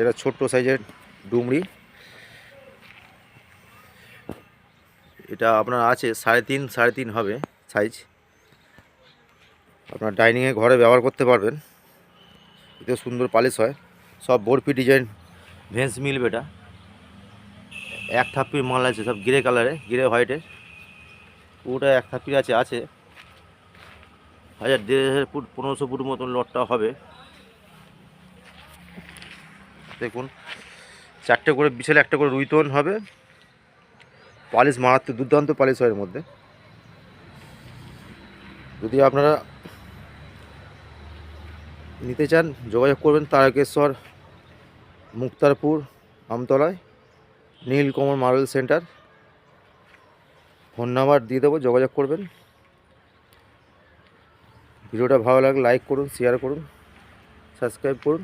এরা ছোট্ট সাইজের ডুমরি এটা আপনার আছে সাড়ে তিন সাড়ে তিন হবে সাইজ আপনার ডাইনিংয়ে ঘরে ব্যবহার করতে পারবেন। এতে সুন্দর পালিশ হয়। সব বরফি ডিজাইন ভেন্স মিলবে এটা এক থাপ্পির মাল আছে, সব গ্রে কালারে গ্রে হোয়াইটের পুরোটা এক থাপ্পির আছে আছে। হাজার দেড় হাজার ফুট, পনেরোশো ফুট মতন লটটা হবে। দেখুন, চারটে করে বিশাল একটা করে রুইতন হবে। পালিশ মারাত্মক, দুর্দান্ত পালিশ হয় এর মধ্যে। যদি আপনারা নিতে চান, যোগাযোগ করবেন Tarakeswar, Muktarpur, আমতলায়, Nilkamal marble centre. Phone number দিয়ে দেবো, যোগাযোগ করবেন। ভিডিওটা ভালো লাগলে লাইক করুন শেয়ার করুন সাবস্ক্রাইব করুন।